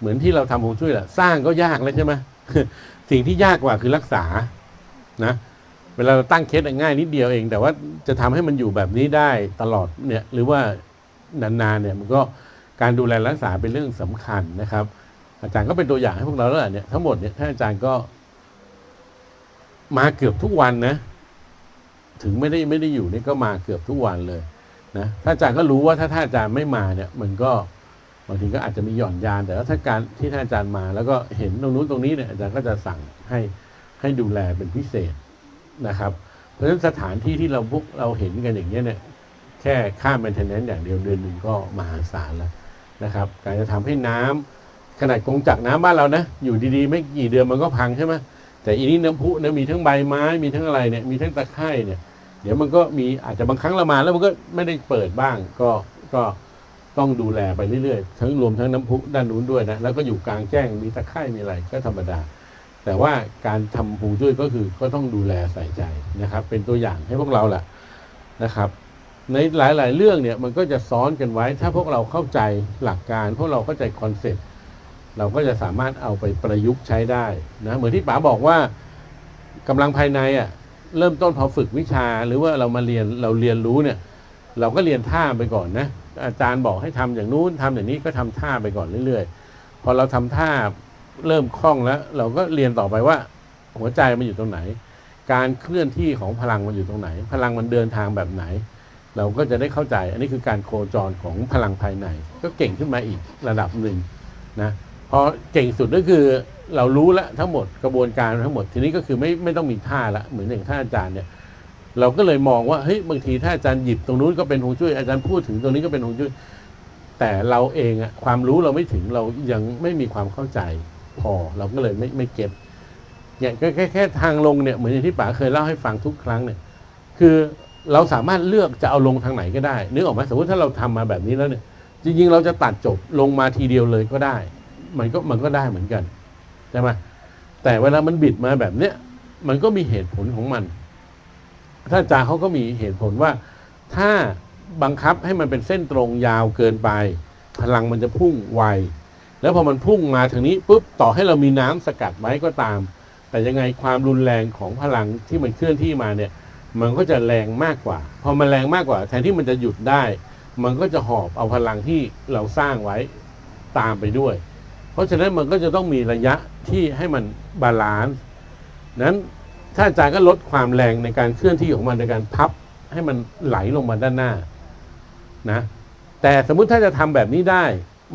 เหมือนที่เราทำฮวงจุ้ยแหละสร้างก็ยากแล้วใช่ไหมสิ่งที่ยากกว่าคือรักษานะเวลาเราตั้งเคสง่ายนิดเดียวเอง แต่ว่าจะทำให้มันอยู่แบบนี้ได้ตลอดเนี่ยหรือว่านานๆเนี่ยมันก็การดูแลรักษาเป็นเรื่องสำคัญนะครับ อาจารย์ก็เป็นตัวอย่างให้พวกเราแล้วเนี่ยทั้งหมดเนี่ยท่านอาจารย์ก็มาเกือบทุกวันนะ ถึงไม่ได้ไม่ได้อยู่นี่ก็มาเกือบทุกวันเลยนะถ้าอาจารย์ก็รู้ว่าถ้าท่านอาจารย์ไม่มาเนี่ย มันก็ บางทีก็อาจจะมีหย่อนยาน แต่ว่าถ้าการที่ท่านอาจารย์มา แล้วก็เห็นตรงนู้นตรงนี้เนี่ยอาจารย์ก็จะสั่งให้ให้ดูแลเป็นพิเศษนะครับ เพราะฉะนั้นสถานที่ที่เราพวกเราเห็นกันอย่างเงี้ยเนี่ยแค่ค่า maintenance อย่างเดียวเดือนหนึ่งก็มหาศาลแล้วนะครับ การจะทำให้น้ำขนาดกงจักน้ำบ้านเรานะ อยู่ดีๆ ไม่กี่เดือนมันก็พังใช่ไหมแต่อีนี้น้ำพุนะมีทั้งใบไม้มีทั้งอะไรเนี่ยมีทั้งตะไคร่เนี่ย เดี๋ยวมันก็มีอาจจะบางครั้งเรามาแล้วมันก็ไม่ได้เปิดบ้างก็ก็ ต้องดูแลไปเรื่อยๆ ทั้งรวมทั้งน้ำพุด้านนู้นด้วยนะ แล้วก็อยู่กลางแจ้งมีตะไคร่มีอะไรก็ธรรมดา แต่ว่าการทำภูด้วยก็คือก็ต้องดูแลใส่ใจนะครับ เป็นตัวอย่างให้พวกเราแหละนะครับ ในหลายๆ เรื่องเนี่ยมันก็จะซ้อนกันไว้ ถ้าพวกเราเข้าใจหลักการ พวกเราเข้าใจคอนเซ็ปต์เราก็จะสามารถเอาไปประยุกต์ใช้ได้นะเหมือนที่ป๋าบอกว่ากำลังภายในอะเริ่มต้นพอฝึกวิชาหรือว่าเรามาเรียนเราเรียนรู้เนี่ย เราก็เรียนท่าไปก่อนนะอาจารย์บอกให้ทำอย่างนู้นทำอย่างนี้ก็ทำท่าไปก่อนเรื่อยๆ พอเราทำท่าเริ่มคล่องแล้ว เราก็เรียนต่อไปว่า หัวใจมันอยู่ตรงไหน การเคลื่อนที่ของพลังมันอยู่ตรงไหน พลังมันเดินทางแบบไหน เราก็จะได้เข้าใจ อันนี้คือการโคจรของพลังภายใน ก็เก่งขึ้นมาอีกระดับหนึ่งนะพอเก่งสุดก็คือเรารู้แล้วทั้งหมดกระบวนการทั้งหมดทีนี้ก็คือไม่ไม่ต้องมีท่าละเหมือนอย่างท่าอาจารย์เนี่ย เราก็เลยมองว่าเฮ้ยบางทีถ้าอาจารย์หยิบตรงนู้นก็เป็นฮวงจุ้ยอาจารย์พูดถึงตรงนี้ก็เป็นฮวงจุ้ยแต่เราเองอะความรู้เราไม่ถึงเรายังไม่มีความเข้าใจพอเราก็เลยไม่ไม่เก็บเนี่ยแค่แค่แค่ทางลงเนี่ยเหมือนอย่างที่ป๋าเคยเล่าให้ฟังทุกครั้งเนี่ยคือเราสามารถเลือกจะเอาลงทางไหนก็ได้นึกออกไหมสมมติถ้าเราทำมาแบบนี้แล้วเนี่ย จริง ๆ เราจะตัดจบลงมาทีเดียวเลยก็ได้ มันก็มันก็ได้เหมือนกันใช่ไหมแต่เวลามันบิดมาแบบเนี้ยมันก็มีเหตุผลของมัน ท่านอาจารย์เขาก็มีเหตุผลว่า ถ้าบังคับให้มันเป็นเส้นตรงยาวเกินไป พลังมันจะพุ่งไวแล้วพอมันพุ่งมาทางนี้ปุ๊บต่อให้เรามีน้ำสกัดไว้ก็ตาม แต่ยังไงความรุนแรงของพลังที่มันเคลื่อนที่มาเนี่ย มันก็จะแรงมากกว่า พอมันแรงมากกว่า แทนที่มันจะหยุดได้ มันก็จะหอบเอาพลังที่เราสร้างไว้ตามไปด้วย เพราะฉะนั้นมันก็จะต้องมีระยะที่ให้มันบาลานซ์นั้น ถ้าอาจารย์ก็ลดความแรงในการเคลื่อนที่ของมันในการพับให้มันไหลลงมาด้านหน้านะแต่สมมุติถ้าจะทำแบบนี้ได้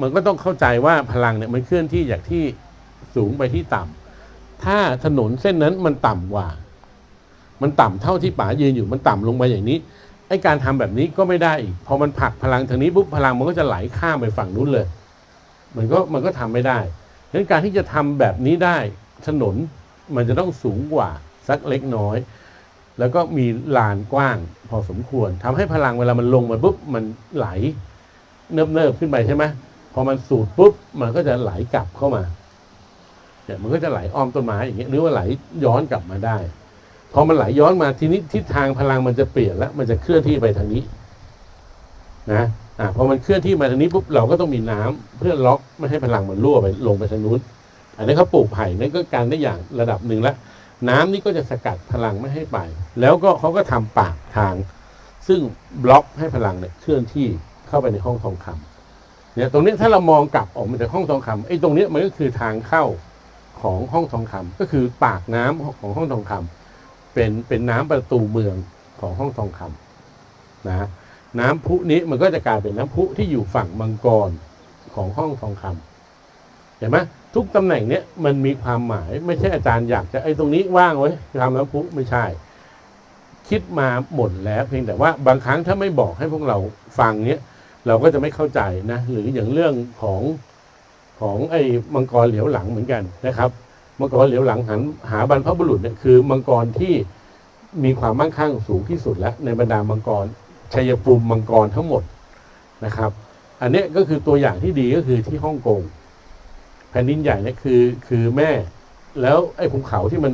มันก็ต้องเข้าใจว่าพลังเนี่ยมันเคลื่อนที่จากที่สูงไปที่ต่ำถ้าถนนเส้นนั้นมันต่ำกว่า มันต่ำเท่าที่ป๋ายืนอยู่มันต่ำลงไปอย่างนี้ไอ้การทำแบบนี้ก็ไม่ได้อีกพอมันผลักพลังทางนี้ปุ๊บพลังมันก็จะไหลข้ามไปฝั่งนู้นเลย มันก็มันก็ทำไม่ได้ดังนั้นการที่จะทำแบบนี้ได้ ถนนมันจะต้องสูงกว่า สักเล็กน้อย แล้วก็มีลานกว้างพอสมควรทำให้พลังเวลามันลงมาปุ๊บมันไหลเนิบเนิบๆขึ้นไปใช่ไหมพอมันสูดปุ๊บมันก็จะไหลกลับเข้ามาเนี่ยมันก็จะไหลอ้อมต้นไม้อย่างเงี้ยหรือว่าไหลย้อนกลับมาได้พอมันไหลย้อนมาทีนี้ทิศทางพลังมันจะเปลี่ยนแล้ว มันจะเคลื่อนที่ไปทางนี้นะอ่าพอมันเคลื่อนที่มาทางนี้ปุ๊บเราก็ต้องมีน้ำเพื่อล็อกไม่ให้พลังมันรั่วไปลงไปทางนู้น อันนี้เขาปลูกไผ่นั่นก็การได้อย่างระดับหนึ่งแล้ว น้ำนี่ก็จะสกัดพลังไม่ให้ไป แล้วก็เขาก็ทำปากทาง ซึ่งบล็อกให้พลังเนี่ยเคลื่อนที่เข้าไปในห้องทองคำเนี่ยตรงนี้ถ้าเรามองกลับออกมาจากห้องทองคำไอ้ตรงนี้มันก็คือทางเข้าของห้องทองคำก็คือปากน้ำของห้องทองคำเป็นเป็นน้ำประตูเมืองของห้องทองคำนะน้ำพุนี้มันก็จะกลายเป็นน้ำพุที่อยู่ฝั่งมังกรของห้องทองคำเห็นไหม ทุกตำแหน่งเนี้ยมันมีความหมายไม่ใช่อาจารย์อยากจะไอ้ตรงนี้ว่างไว้ทำน้ำพุไม่ใช่ คิดมาหมดแล้ว เพียงแต่ว่าบางครั้งถ้าไม่บอกให้พวกเราฟังเนี้ยเราก็จะไม่เข้าใจนะ หรืออย่างเรื่องของของไอ้มังกรเหลียวหลังเหมือนกันนะครับมังกรเหลียวหลังหันหาบรรพบุรุษเนี่ยคือมังกรที่มีความมั่งคั่งสูงที่สุดแล้ว ในบรรดามังกรชัยภูมิมังกรทั้งหมดนะครับ อันนี้ก็คือตัวอย่างที่ดีก็คือที่ฮ่องกง ผ่นดินใหญ่เนี่ยคือคือแม่ แล้วไอ้ภูเขาที่มัน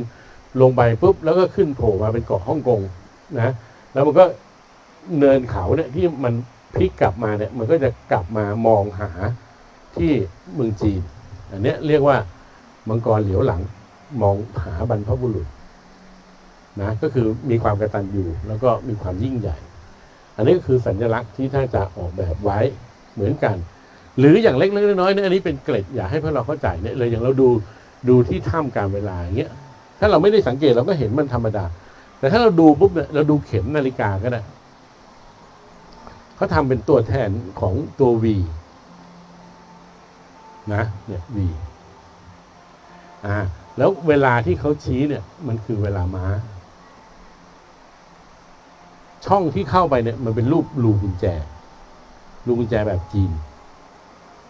ลงไปปุ๊บแล้วก็ขึ้นโผล่มาเป็นเกาะฮ่องกงนะแล้วมันก็เนินเขาเนี่ยที่มันพลิกกลับมาเนี่ยมันก็จะกลับมามองหาที่เมืองจีนอันเนี้ยเรียกว่ามังกรเหลียวหลังมองหาบรรพบุรุษนะก็คือมีความกระตัญญูแล้วก็มีความยิ่งใหญ่ อันนี้ก็คือสัญลักษณ์ที่ท่านจะออกแบบไว้เหมือนกัน หรืออย่างเล็กๆน้อยๆเนี่ยอันนี้เป็นเกร็ดอยากให้พวกเราเข้าใจเนี่ยเลยอย่างเราดูดูที่ถ้ำการเวลาอย่างเงี้ยถ้าเราไม่ได้สังเกตเราก็เห็นมันธรรมดา แต่ถ้าเราดูปุ๊บเนี่ยเราดูเข็มนาฬิกาก็ได้เขาทำเป็นตัวแทนของตัว V นะเนี่ย V อ่าแล้วเวลาที่เขาชี้เนี่ยมันคือเวลาม้า ช่องที่เข้าไปเนี่ยมันเป็นรูปรูกุญแจรูกุญแจแบบจีน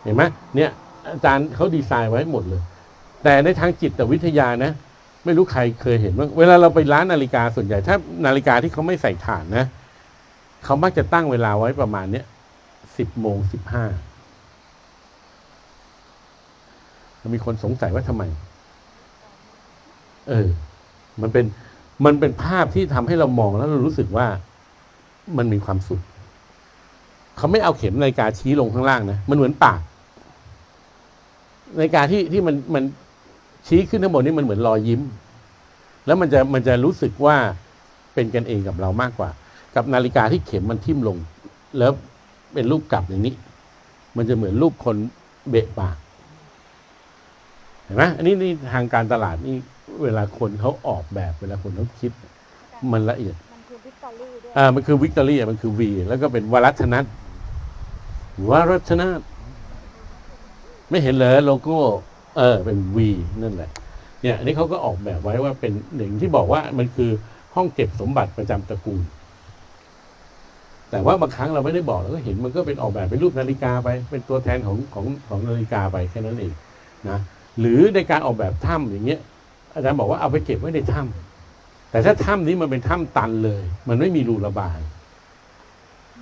เห็นไหมเนี่ยอาจารย์เขาดีไซน์ไว้หมดเลย แต่ในทางจิตวิทยานะ ไม่รู้ใครเคยเห็นบ้างเวลาเราไปร้านนาฬิกาส่วนใหญ่ ถ้านาฬิกาที่เขาไม่ใส่ฐานนะเขามักจะตั้งเวลาไว้ประมาณเนี้ยสิบโมงสิบห้ามีคนสงสัยว่าทำไม เออ มันเป็น มันเป็นภาพที่ทำให้เรามองแล้วเรารู้สึกว่ามันมีความสุข เขาไม่เอาเข็มนาฬิกาชี้ลงข้างล่างนะ มันเหมือนปาก นาฬิกาที่ที่มันมันชี้ขึ้นข้างบนนี่มันเหมือนรอยยิ้ม แล้วมันจะมันจะรู้สึกว่าเป็นกันเองกับเรามากกว่า กับนาฬิกาที่เข็มมันทิ่มลง แล้วเป็นรูปกลับอย่างนี้ มันจะเหมือนรูปคนเบะปากเห็นไหมอันนี้นี่ทางการตลาดนี่เวลาคนเขาออกแบบ เวลาคนเขาคิด มันละเอียดมันคือวิกตอรี่ด้วยอ่ามันคือวิกตอเรียมันคือวีแล้วก็เป็นวรัชนัทวรัชนัท ไม่เห็นเลยโลโก้ เออเป็นวีนั่นแหละ เนี่ยอันนี้เขาก็ออกแบบไว้ว่าเป็นหนึ่งที่บอกว่ามันคือห้องเก็บสมบัติประจำตระกูล แต่ว่าบางครั้งเราไม่ได้บอกเราก็เห็นมันก็เป็นออกแบบเป็นรูปนาฬิกาไป เป็นตัวแทนของของของนาฬิกาไปแค่นั้นเองนะหรือในการออกแบบถ้ำอย่างเงี้ยอาจารย์บอกว่าเอาไปเก็บไว้ในถ้ำแต่ถ้าถ้ำนี้มันเป็นถ้ำตันเลย มันไม่มีรูระบาย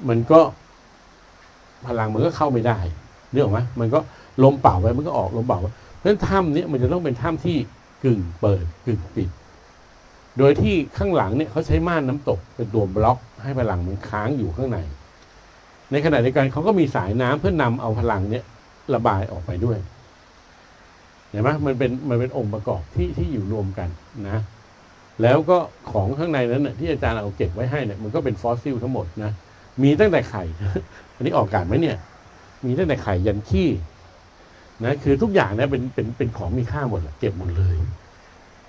มันก็พลังมันก็เข้าไม่ได้เรื่องไหมมันก็ ลมเป่าไปมันก็ออกลมเป่าไปเพราะฉะนั้นถ้ำนี้มันจะต้องเป็นถ้ำที่กึ่งเปิดกึ่งปิด โดยที่ข้างหลังเนี่ยเขาใช้ม่านน้ำตกเป็นตัวบล็อกให้พลังมันค้างอยู่ข้างใน ในขณะเดียวกันเขาก็มีสายน้ำเพื่อนำเอาพลังเนี่ยระบายออกไปด้วยเห็นไหมมันเป็นมันเป็นองค์ประกอบที่ที่อยู่รวมกันนะ แล้วก็ของข้างในนั้นน่ะที่อาจารย์เอาเก็บไว้ให้เนี่ยมันก็เป็นฟอสซิลทั้งหมดนะมีตั้งแต่ไข่ อันนี้ออกอากาศไหมเนี่ย มีตั้งแต่ไข่ยันขี้ นะคือทุกอย่างเนี่ยเป็นเป็นเป็นของมีค่าหมดแหละเก็บหมดเลย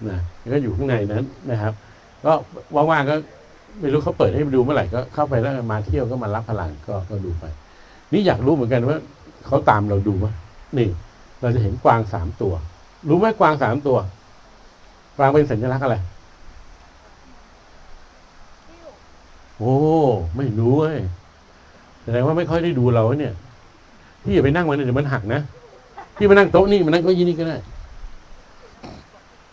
นะแล้วก็อยู่ข้างในนั้นนะครับ ก็ว่างๆก็ไม่รู้เขาเปิดให้ดูเมื่อไหร่ก็เข้าไปแล้วมาเที่ยวก็มารับพลังก็ก็ดูไป นี่อยากรู้เหมือนกันว่าเขาตามเราดูไหมนี่ เราจะเห็นกวางสามตัว รู้ไหมกวางสามตัว กวางเป็นสัญลักษณ์อะไรโอ้ไม่รู้เว้ยแสดงว่าไม่ค่อยได้ดูเราเนี่ยพี่อย่าไปนั่งมันเดี๋ยวมันหักนะ พี่มานั่งโต๊ะนี่มานั่งเก้าอี้นี่ก็ได้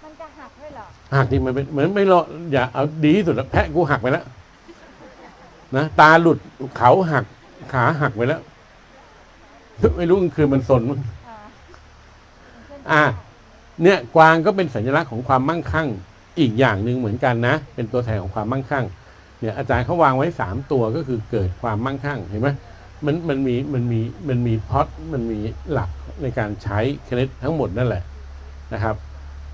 มันจะหักด้วยเหรอหักนี่มันเป็นเหมือนไม่รออย่าเอาดีที่สุดแล้วแพะกูหักไปแล้วนะตาหลุดเขาหักขาหักไปแล้วไม่รู้มันคือมันสนมั้งอ่ามันขึ้นอะเนี่ย กวางก็เป็นสัญลักษณ์ของความมั่งคั่ง อีกอย่างหนึ่งเหมือนกันนะ เป็นตัวแทนของความมั่งคั่ง เนี่ยอาจารย์เขาวางไว้สามตัวก็คือเกิดความมั่งคั่งเห็นไหม มันมันมีมันมีมันมีพอดมันมีหลักในการใช้เคล็ดทั้งหมดนั่นแหละนะครับ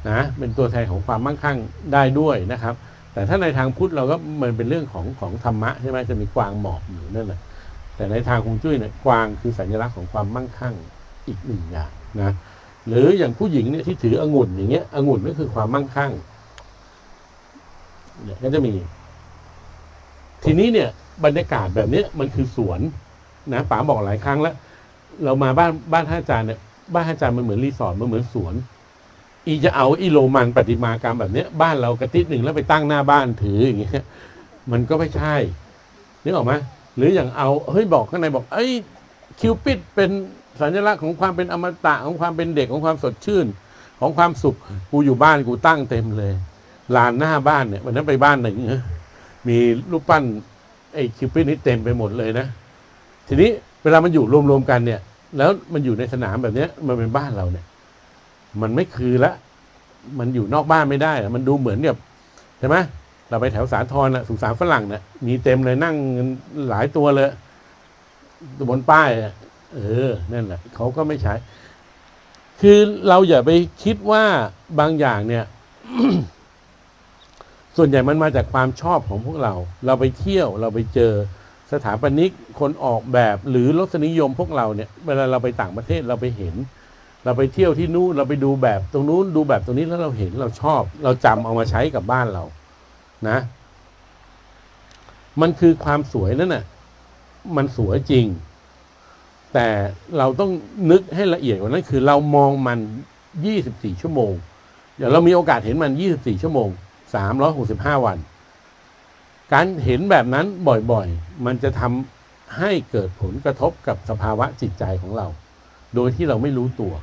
นะเป็นตัวแทนของความมั่งคั่งได้ด้วยนะครับ แต่ถ้าในทางพุทธเราก็มันเป็นเรื่องของของธรรมะใช่ไหมจะมีกวางหมอบอยู่นั่นแหละแต่ในทางคงจุ้ยเนี่ยกวางคือสัญลักษณ์ของความมั่งคั่งอีกหนึ่งอย่างนะหรืออย่างผู้หญิงเนี่ยที่ถือองุ่นอย่างเงี้ยองุ่นก็คือความมั่งคั่งเนี่ยก็จะมี ทีนี้เนี่ยบรรยากาศแบบเนี้ยมันคือสวน นะป๋าบอกหลายครั้งแล้ว เรามาบ้านบ้านท่านอาจารย์เนี่ยบ้านท่านอาจารย์มันเหมือนรีสอร์ทมันเหมือนสวน อีจะเอาอีโรมันประติมากรรมแบบเนี้ย บ้านเรากระติดหนึ่งแล้วไปตั้งหน้าบ้านถืออย่างเงี้ยมันก็ไม่ใช่นึกออกไหมหรืออย่างเอาเฮ้ยบอกข้างในบอกเอ้ยคิวปิดเป็นสัญลักษณ์ของความเป็นอมตะของความเป็นเด็กของความสดชื่น ของความสุขกูอยู่บ้านกูตั้งเต็มเลยลานหน้าบ้านเนี่ยวันนั้นไปบ้านหนึ่งมีรูปปั้นไอ้คิวปิดนี่เต็มไปหมดเลยนะ ทีนี้เวลามันอยู่รวมๆกันเนี่ย แล้วมันอยู่ในสนามแบบเนี้ยมันเป็นบ้านเราเนี่ย มันไม่คือละ มันอยู่นอกบ้านไม่ได้อะมันดูเหมือนกับใช่ไหมเราไปแถวสาทรน่ะสุสานฝรั่งเนี่ยมีเต็มเลยนั่งหลายตัวเลยบนป้ายอะเออนั่นแหละเขาก็ไม่ใช้ คือเราอย่าไปคิดว่าบางอย่างเนี่ย ส่วนใหญ่มันมาจากความชอบของพวกเรา เราไปเที่ยวเราไปเจอ สถาปนิกคนออกแบบหรือรสนิยมพวกเราเนี่ยเวลาเราไปต่างประเทศเราไปเห็น เราไปเที่ยวที่นู่นเราไปดูแบบตรงนู้นดูแบบตรงนี้แล้วเราเห็นเราชอบ เราจำเอามาใช้กับบ้านเรานะ มันคือความสวยนั่นน่ะมันสวยจริง แต่เราต้องนึกให้ละเอียดกว่านั้นคือเรามองมัน 24 ชั่วโมง เดี๋ยวเรามีโอกาสเห็นมัน 24 ชั่วโมง 365 วัน การเห็นแบบนั้นบ่อยๆ มันจะทำให้เกิดผลกระทบกับสภาวะจิตใจของเรา โดยที่เราไม่รู้ตัว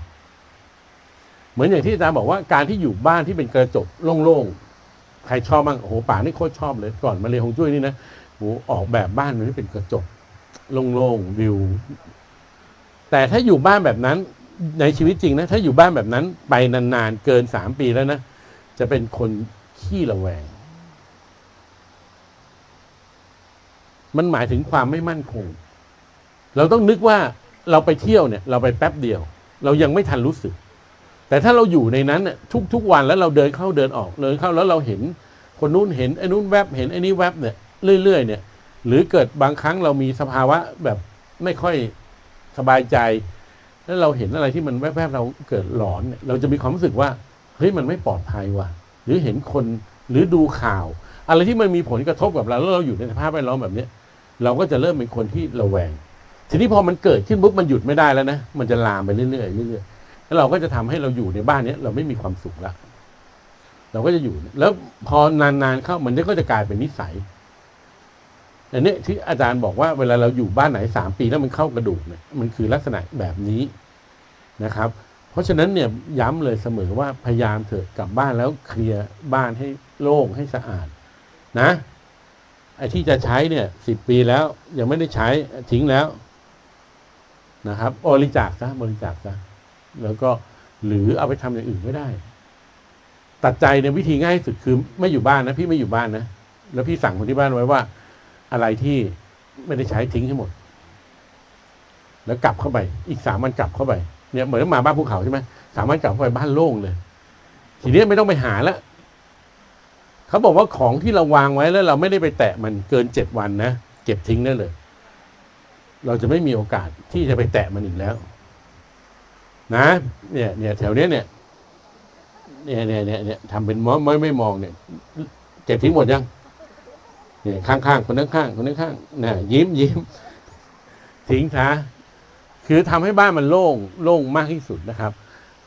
เหมือนอย่างที่อาจารย์บอกว่าการที่อยู่บ้านที่เป็นกระจกโล่งๆ ใครชอบบ้างโอ้โหป่านี่โคตรชอบเลยก่อนมาเรียนฮวงจุ้ยนี่นะโอ้โออกแบบบ้านมันให้เป็นกระจกโล่งๆวิว แต่ถ้าอยู่บ้านแบบนั้นในชีวิตจริงนะ ถ้าอยู่บ้านแบบนั้นไปนานๆ เกินสามปีแล้วนะ จะเป็นคนขี้ระแวง มันหมายถึงความไม่มั่นคง เราต้องนึกว่าเราไปเที่ยวเนี่ยเราไปแป๊บเดียว เรายังไม่ทันรู้สึก แต่ถ้าเราอยู่ในนั้นเนี่ยทุกๆวันแล้วเราเดินเข้าเดินออกเดินเข้าแล้วเราเห็น คนนู้นเห็นไอ้นู้นแวบเห็นไอ้นี้แวบเนี่ยเรื่อย ๆ เนี่ย หรือเกิดบางครั้งเรามีสภาวะแบบไม่ค่อยสบายใจ แล้วเราเห็นอะไรที่มันแวบๆเราเกิดหลอนเนี่ยเราจะมีความรู้สึกว่าเฮ้ยมันไม่ปลอดภัยว่ะ หรือเห็นคนหรือดูข่าว อะไรที่มันมีผลกระทบกับเราแล้วเราอยู่ในสภาพแวดล้อมแบบเนี้ย เราก็จะเริ่มเป็นคนที่ระแวง ทีนี้พอมันเกิดขึ้นปุ๊บมันหยุดไม่ได้แล้วนะ มันจะลามไปเรื่อยๆเรื่อยๆแล้วเราก็จะทำให้เราอยู่ในบ้านเนี้ยเราไม่มีความสุขละเราก็จะอยู่ แล้วพอนานๆเข้ามันก็จะกลายเป็นนิสัยอันนี้ที่อาจารย์บอกว่าเวลาเราอยู่บ้านไหนสามปีแล้วมันเข้ากระดูกเนี่ยมันคือลักษณะแบบนี้นะครับ เพราะฉะนั้นเนี่ยย้ำเลยเสมอว่าพยายามเถอะกลับบ้านแล้วเคลียร์บ้านให้โล่งให้สะอาด นะ ไอ้ที่จะใช้เนี่ยสิบปีแล้วยังไม่ได้ใช้ทิ้งแล้วนะครับบริจาคซะบริจาคซะแล้วก็หรือเอาไปทำอย่างอื่นไม่ได้ ตัดใจในวิธีง่ายสุดคือไม่อยู่บ้านนะพี่ไม่อยู่บ้านนะแล้วพี่สั่งคนที่บ้านไว้ว่า อะไรที่ไม่ได้ใช้ทิ้งให้หมด แล้วกลับเข้าไป อีกสามวันกลับเข้าไปเนี่ยเหมือนมาบ้านภูเขาใช่ไหมสามวันกลับเข้าไปบ้านโล่งเลย ทีนี้ไม่ต้องไปหาแล้ว เขาบอกว่าของที่เราวางไว้แล้วเราไม่ได้ไปแตะมันเกินเจ็ดวันนะเก็บทิ้งได้เลย เราจะไม่มีโอกาสที่จะไปแตะมันอีกแล้ว นะ เนี่ย เนี่ยแถวเนี้ยเนี่ยเนี่ยเนี่ยเนี่ยเนี่ยทำเป็นมอไม่ไม่มองเนี่ยเก็บทิ้งหมดยังเนี่ยข้างๆคนข้างๆคนข้างๆนะยิ้มยิ้มทิ้งซะคือทำให้บ้านมันโล่งโล่งมากที่สุดนะครับ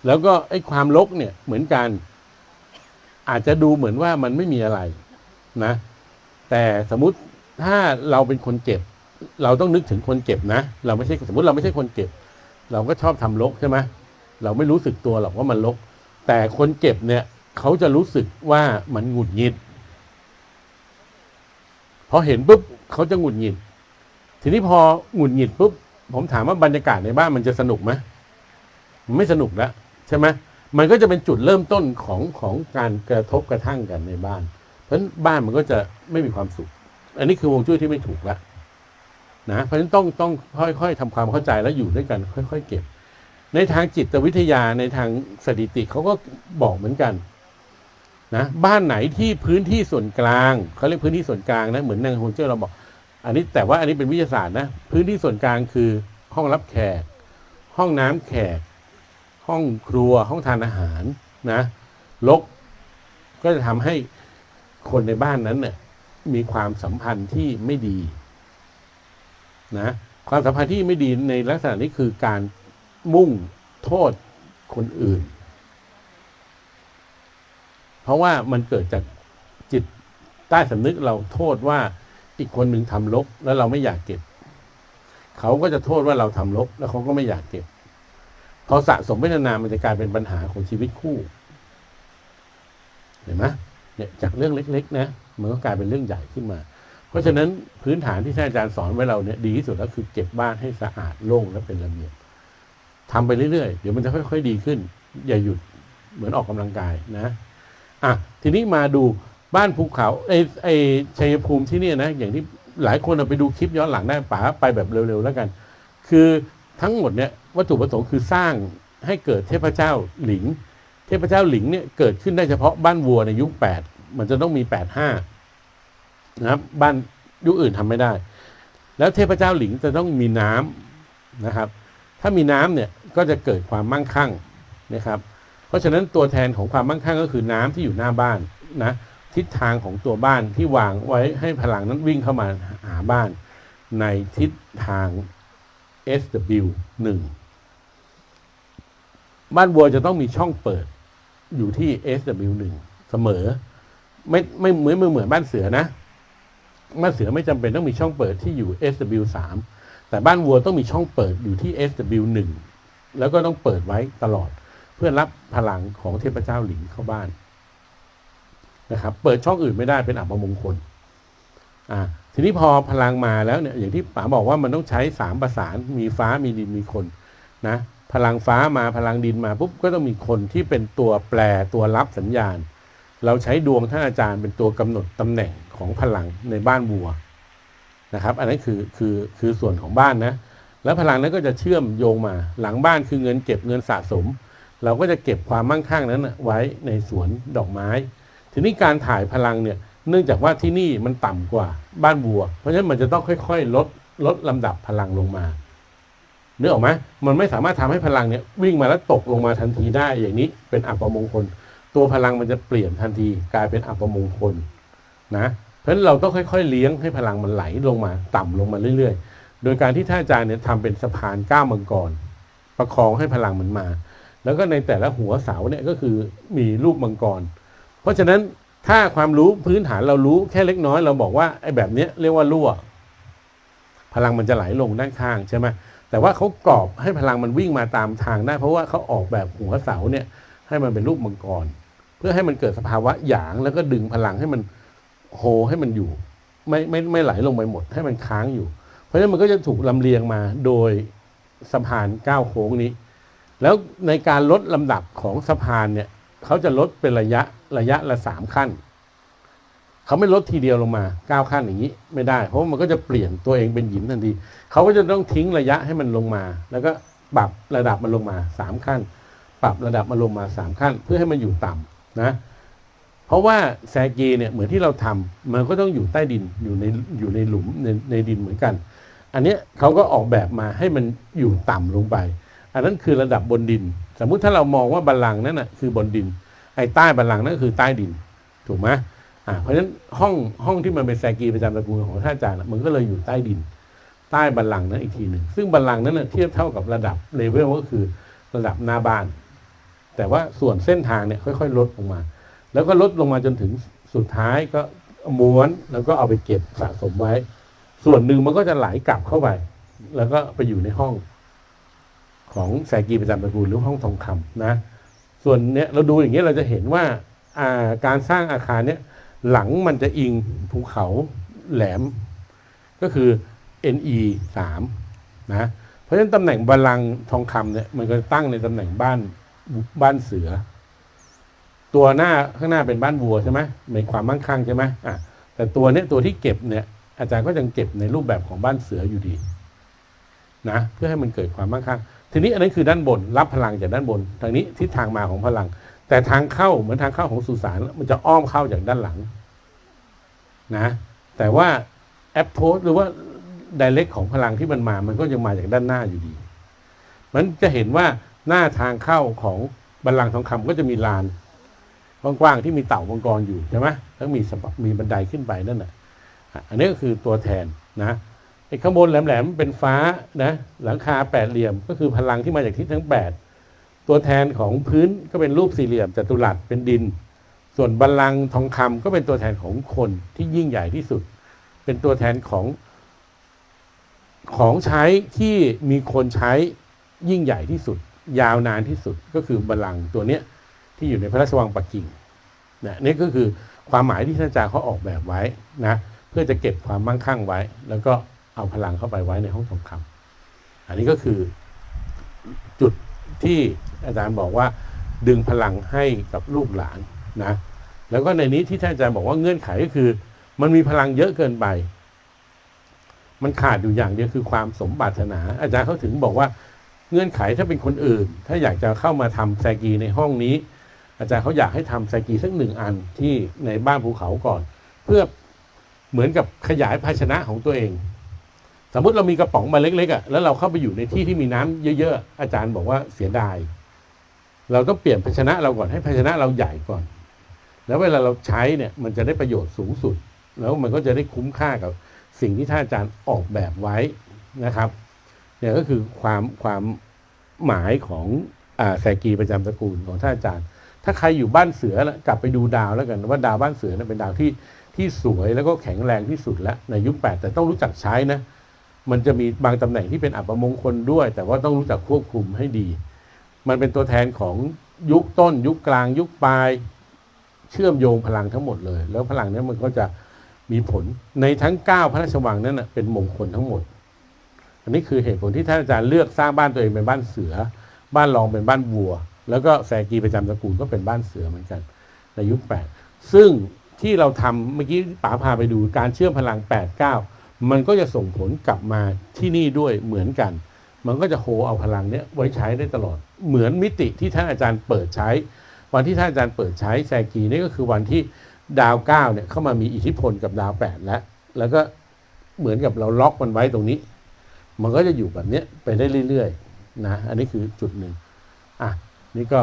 แล้วก็ไอ้ความรกเนี่ยเหมือนกัน อาจจะดูเหมือนว่ามันไม่มีอะไรนะ แต่สมมุติถ้าเราเป็นคนเก็บ เราต้องนึกถึงคนเก็บนะ เราไม่ใช่สมมติเราไม่ใช่คนเก็บ เราก็ชอบทำรกใช่ไหมเราไม่รู้สึกตัวหรอกว่ามันรกแต่คนเก็บเนี่ยเขาจะรู้สึกว่ามันหงุดหงิดพอเห็นปุ๊บเขาจะหงุดหงิด ทีนี้พอหงุดหงิดปุ๊บผมถามว่าบรรยากาศในบ้านมันจะสนุกไหมไม่สนุกแล้วใช่ไหม มันก็จะเป็นจุดเริ่มต้นของของการกระทบกระทั่งกันในบ้าน เพราะฉะนั้นบ้านมันก็จะไม่มีความสุข อันนี้คือวงจุ้ยที่ไม่ถูกแล้วนะเพราะฉะนั้นต้องต้องค่อย ๆทำความเข้าใจแล้วอยู่ด้วยกัน ค่อย ๆ เก็บ ในทางจิตวิทยาในทางสถิติเขาก็บอกเหมือนกันนะบ้านไหนที่พื้นที่ส่วนกลางเขาเรียกพื้นที่ส่วนกลางนะเหมือนในโฮเจอร์เราบอก อันนี้แต่ว่าอันนี้เป็นวิทยาศาสตร์นะพื้นที่ส่วนกลางคือห้องรับแขก ห้องน้ำแขก ห้องครัวห้องทานอาหารนะลกก็จะทำให้คนในบ้านนั้นเนี่ยมีความสัมพันธ์ที่ไม่ดีนะความสัมพันธ์ที่ไม่ดีในลักษณะนี้คือการมุ่งโทษคนอื่น เพราะว่ามันเกิดจากจิตใต้สำนึกเราโทษว่าอีกคนหนึ่งทำลกแล้วเราไม่อยากเก็บ เขาก็จะโทษว่าเราทำลกแล้วเขาก็ไม่อยากเก็บ พอสะสมไปนานๆมันจะกลายเป็นปัญหาของชีวิตคู่เห็นไหมเนี่ยจากเรื่องเล็ก ๆ นะมันก็กลายเป็นเรื่องใหญ่ขึ้นมา เพราะฉะนั้นพื้นฐานที่ท่านอาจารย์สอนไว้เราเนี่ยดีที่สุดก็คือเก็บบ้านให้สะอาดโล่งและเป็นระเบียบทำไปเรื่อยๆ เดี๋ยวมันจะค่อย ๆ ดีขึ้น อย่าหยุดเหมือนออกกำลังกายนะอะทีนี้มาดูบ้านภูเขาไอ้ไอ้ชัยภูมิที่เนี่ยนะ อย่างที่หลายคนไปดูคลิปย้อนหลังได้ป๋าไปแบบเร็วๆแล้วกัน คือ ทั้งหมดเนี่ยวัตถุประสงค์คือสร้างให้เกิดเทพเจ้าหลิง เทพเจ้าหลิงเนี่ยเกิดขึ้นได้เฉพาะบ้านวัวในยุคแปดมันจะต้องมีแปดห้านะครับบ้านยุคอื่นทำไม่ได้ แล้วเทพเจ้าหลิงจะต้องมีน้ำนะครับ ถ้ามีน้ำเนี่ยก็จะเกิดความมั่งคั่งนะครับ เพราะฉะนั้นตัวแทนของความมั่งคั่งก็คือน้ำที่อยู่หน้าบ้านนะทิศทางของตัวบ้านที่วางไว้ให้พลังนั้นวิ่งเข้ามาหาบ้าน ในทิศทาง SW 1บ้านวัวจะต้องมีช่องเปิดอยู่ที่ SW 1เสมอ ไม่ไม่เหมือนเหมือนบ้านเสือนะ บ้านเสือไม่จำเป็นต้องมีช่องเปิดที่อยู่ SW 3แต่บ้านวัวต้องมีช่องเปิดอยู่ที่ SW 1แล้วก็ต้องเปิดไว้ตลอด เพื่อรับพลังของเทพเจ้าหลิงเข้าบ้านนะครับ เปิดช่องอื่นไม่ได้เป็นอัปมงคล อ่า ทีนี้พอพลังมาแล้วเนี่ยอย่างที่ป๋าบอกว่ามันต้องใช้สามประสานมีฟ้ามีดินมีคนนะพลังฟ้ามาพลังดินมาปุ๊บก็ต้องมีคนที่เป็นตัวแปรตัวรับสัญญาณ เราใช้ดวงท่านอาจารย์เป็นตัวกำหนดตำแหน่งของพลังในบ้านวัวนะครับอันนั้นคือคือคือส่วนของบ้านนะแล้วพลังนั้นก็จะเชื่อมโยงมาหลังบ้านคือเงินเก็บเงินสะสม เราก็จะเก็บความมั่งคั่งนั้นนะไว้ในสวนดอกไม้ ทีนี้การถ่ายพลังเนี่ย เนื่องจากว่าที่นี่มันต่ำกว่าบ้านวัว เพราะฉะนั้นมันจะต้องค่อย ๆ ลดลดลำดับพลังลงมาเนื้อออกไหมมันไม่สามารถทำให้พลังเนี่ยวิ่งมาแล้วตกลงมาทันทีได้อย่างนี้เป็นอัปมงคล ตัวพลังมันจะเปลี่ยนทันทีกลายเป็นอัปมงคลนะเพราะฉะนั้นเราต้องค่อยๆเลี้ยงให้พลังมันไหลลงมา ต่ำลงมาเรื่อยๆ โดยการที่ท่านอาจารย์เนี่ยทำเป็นสะพานก้าวมังกร ประคองให้พลังมันมา แล้วก็ในแต่ละหัวเสาเนี่ยก็คือมีลูกมังกร เพราะฉะนั้น ถ้าความรู้พื้นฐานเรารู้แค่เล็กน้อยเราบอกว่าไอ้แบบเนี้ยเรียกว่ารั่ว พลังมันจะไหลลงด้านข้างใช่ไหมแต่ว่าเขากรอบให้พลังมันวิ่งมาตามทางได้ เพราะว่าเขาออกแบบหัวเสาเนี่ยให้มันเป็นรูปมังกร เพื่อให้มันเกิดสภาวะหยางแล้วก็ดึงพลังให้มันโฮให้มันอยู่ ไม่ไม่ไม่ไหลลงไปหมด ให้มันค้างอยู่ เพราะฉะนั้นมันก็จะถูกลำเลียงมาโดยสะพานก้าวโค้งนี้ แล้วในการลดลำดับของสะพานเนี่ย เขาจะลดเป็นระยะระยะละสามขั้น เขาไม่ลดทีเดียวลงมาเก้าขั้นอย่างนี้ ไม่ได้ เพราะมันก็จะเปลี่ยนตัวเองเป็นหินทันที เขาก็จะต้องทิ้งระยะให้มันลงมา แล้วก็ปรับระดับมันลงมาสามขั้น ปรับระดับมันลงมาสามขั้น เพื่อให้มันอยู่ต่ำนะ เพราะว่าแซกีเนี่ยเหมือนที่เราทำมันก็ต้องอยู่ใต้ดินอยู่ในอยู่ในหลุมในในดินเหมือนกัน อันเนี้ยเขาก็ออกแบบมาให้มันอยู่ต่ำลงไป อันนั้นคือระดับบนดิน สมมุติถ้าเรามองว่าบัลลังก์นั่นน่ะคือบนดิน ไอ้ใต้บัลลังก์นั่นคือใต้ดิน ถูกไหมอ่าเพราะฉะนั้นห้องห้องที่มันเป็นแซกีประจำตระกูลของท่านอาจารย์มันก็เลยอยู่ใต้ดิน ใต้บัลลังก์นั้นอีกทีหนึ่งซึ่งบัลลังก์นั้นนะเทียบเท่ากับระดับเลเวลก็คือระดับหน้าบ้าน แต่ว่าส่วนเส้นทางเนี่ยค่อย ๆ ลดลงมา แล้วก็ลดลงมาจนถึงสุดท้ายก็ม้วนแล้วก็เอาไปเก็บสะสมไว้ ส่วนหนึ่งมันก็จะไหลกลับเข้าไป แล้วก็ไปอยู่ในห้อง ของแสกีประจำตระกูลหรือห้องทองคำนะ ส่วนเนี้ยเราดูอย่างเงี้ยเราจะเห็นว่าอ่าการสร้างอาคารเนี้ยหลังมันจะอิงภูเขาแหลม ก็คือ NE สามนะเพราะฉะนั้นตำแหน่งบัลลังทองคำเนี่ยมันก็ตั้งในตำแหน่งบ้านบ้านเสือ ตัวหน้าข้างหน้าเป็นบ้านวัวใช่ไหมมีความมั่งคั่งใช่ไหมอะแต่ตัวเนี้ยตัวที่เก็บเนี่ยอาจารย์ก็ยังเก็บในรูปแบบของบ้านเสืออยู่ดีนะเพื่อให้มันเกิดความมั่งคั่ง ทีนี้อันนั้นคือด้านบนรับพลังจากด้านบนทางนี้ทิศทางมาของพลัง แต่ทางเข้าเหมือนทางเข้าของสุสานมันจะอ้อมเข้าจากด้านหลังนะแต่ว่าแอปโพสหรือว่าไดเรกของพลังที่มันมา มันก็ยังมาจากด้านหน้าอยู่ดี มันจะเห็นว่าหน้าทางเข้าของบัลลังก์ทองคำก็จะมีลานกว้างๆที่มีเต่ามังกรอยู่ใช่ไหมแล้วมีมีบันไดขึ้นไปนั่นน่ะอะอันนี้ก็คือตัวแทนนะ ไอ้ข้างบนแหลมๆเป็นฟ้านะหลังคาแปดเหลี่ยม ก็คือพลังที่มาจากทิศทั้งแปดตัวแทนของพื้นก็เป็นรูปสี่เหลี่ยมจัตุรัสเป็นดิน ส่วนบัลลังก์ทองคำก็เป็นตัวแทนของคนที่ยิ่งใหญ่ที่สุด เป็นตัวแทนของของใช้ที่มีคนใช้ยิ่งใหญ่ที่สุด ยาวนานที่สุดก็คือบัลลังก์ตัวเนี้ยที่อยู่ในพระราชวังปักกิ่งนะนี่ก็คือความหมายที่ท่านอาจารย์เขาออกแบบไว้นะเพื่อจะเก็บความมั่งคั่งไว้แล้วก็ เอาพลังเข้าไปไว้ในห้องทองคำอันนี้ก็คือจุดที่อาจารย์บอกว่า ดึงพลังให้กับลูกหลานนะแล้วก็ในนี้ที่ท่านอาจารย์บอกว่าเงื่อนไขก็คือ มันมีพลังเยอะเกินไป มันขาดอยู่อย่างเดียวคือความสมปรารถนา อาจารย์เขาถึงบอกว่าเงื่อนไขถ้าเป็นคนอื่น ถ้าอยากจะเข้ามาทำแซกีในห้องนี้ อาจารย์เขาอยากให้ทำแซกีสักหนึ่งอันที่ในบ้านภูเขาก่อน เพื่อเหมือนกับขยายภาชนะของตัวเอง สมมติเรามีกระป๋องมาเล็กๆอะแล้วเราเข้าไปอยู่ในที่ที่มีน้ำเยอะๆ อาจารย์บอกว่าเสียดาย เราต้องเปลี่ยนภาชนะเราก่อนให้ภาชนะเราใหญ่ก่อน แล้วเวลาเราใช้เนี่ยมันจะได้ประโยชน์สูงสุด แล้วมันก็จะได้คุ้มค่ากับสิ่งที่ท่านอาจารย์ออกแบบไว้นะครับเนี่ยก็คือความความหมายของอ่าแซกีประจำตระกูลของท่านอาจารย์ ถ้าใครอยู่บ้านเสือแล้วกลับไปดูดาวแล้วกันว่าดาวบ้านเสือเป็นดาวที่ที่สวยแล้วก็แข็งแรงที่สุดแล้วในยุคแปดแต่ต้องรู้จักใช้นะ มันจะมีบางตำแหน่งที่เป็นอัปมงคลด้วย แต่ว่าต้องรู้จักควบคุมให้ดี มันเป็นตัวแทนของยุคต้น ยุคกลาง ยุคปลาย เชื่อมโยงพลังทั้งหมดเลย แล้วพลังนี้มันก็จะมีผลในทั้ง 9 พระราชวังนั้นนะเป็นมงคลทั้งหมด อันนี้คือเหตุผลที่ท่านอาจารย์เลือกสร้างบ้านตัวเองเป็นบ้านเสือ บ้านรองเป็นบ้านวัว แล้วก็แซกีประจำตระกูลก็เป็นบ้านเสือเหมือนกัน ในยุคแปดซึ่งที่เราทำเมื่อกี้ป๋าพาไปดูการเชื่อมพลัง 8 9 มันก็จะส่งผลกลับมาที่นี่ด้วยเหมือนกัน มันก็จะโฮเอาพลังเนี้ยไว้ใช้ได้ตลอด เหมือนมิติที่ท่านอาจารย์เปิดใช้ วันที่ท่านอาจารย์เปิดใช้แซกีนี่ก็คือวันที่ดาวเก้าเนี่ยเข้ามามีอิทธิพลกับดาวแปดแล้ว แล้วก็เหมือนกับเราล็อกมันไว้ตรงนี้ มันก็จะอยู่แบบเนี้ยไปได้เรื่อยๆนะอันนี้คือจุดหนึ่งอะนี่ก็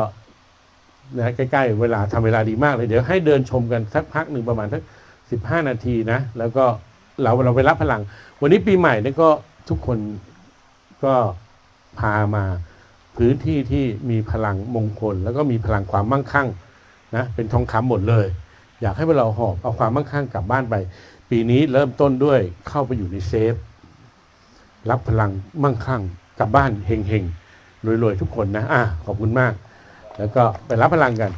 นะใกล้ๆเวลาทำเวลาดีมากเลยเดี๋ยวให้เดินชมกันสักพักหนึ่งประมาณสักสิบห้านาทีนะ แล้วก็ เราเราไปรับพลัง วันนี้ปีใหม่เนี่ยก็ทุกคนก็พามาพื้นที่ที่มีพลังมงคล แล้วก็มีพลังความมั่งคั่งนะเป็นทองคำหมดเลย อยากให้พวกเราหอบเอาความมั่งคั่งกลับบ้านไป ปีนี้เริ่มต้นด้วยเข้าไปอยู่ในเซฟ รับพลังมั่งคั่งกลับบ้านเฮงๆรวยๆทุกคนนะอะขอบคุณมาก แล้วก็ไปรับพลังกัน